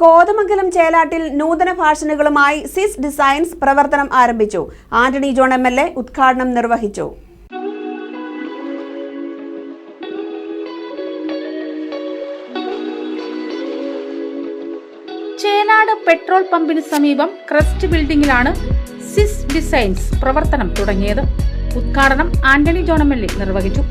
കോതമംഗലം ചേലാട്ടിൽ നൂതന ഫാഷനുകളുമായി സിസ് ഡിസൈൻസ് പ്രവർത്തനം ആരംഭിച്ചു. Antony John M L A ഉദ്ഘാടനം നിർവഹിച്ചു. ചേലാട് പെട്രോൾ പമ്പിന് സമീപം ക്രസ്റ്റ് ബിൽഡിംഗിലാണ് സിസ് ഡിസൈൻസ് പ്രവർത്തനം തുടങ്ങിയത്. ഉദ്ഘാടനം ആന്റണി ജോൺ ജോണമല്ലി നിർവഹിച്ചു.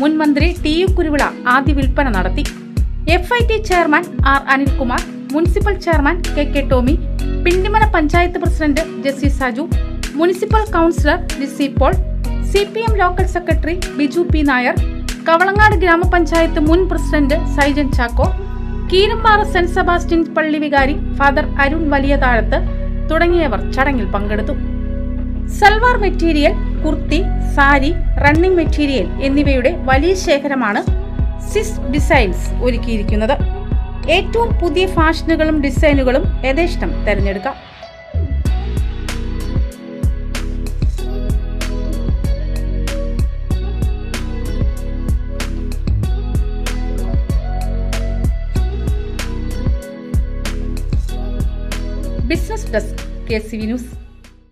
മുൻ മന്ത്രി ടി യു കുരുവിള ആദ്യ വിൽപ്പന നടത്തി. F I T chairman R Anilkumar municipal chairman K K Tomy Pindimana panchayat president Jessy Saju municipal councillor Lissy Paul C P M local secretary Biju P Nair Kavalangad ഗ്രാമപഞ്ചായത്ത് മുൻ president Saijan Chacko Keerampara saint Sebastian പള്ളി വികാരി father Arun Valiyathazhath തുടങ്ങിയവർ ചടങ്ങിൽ പങ്കെടുത്തു. Salwar material kurti sari running material എന്നിവയുടെ വലിയ ശേഖരമാണ് സിസ് ഡിസൈൻസ് ഒരുക്കിയിരിക്കുന്നത്. ഏറ്റവും പുതിയ ഫാഷനുകളും ഡിസൈനുകളും യഥേഷ്ടം തിരഞ്ഞെടുക്കാം. Business desk K C V news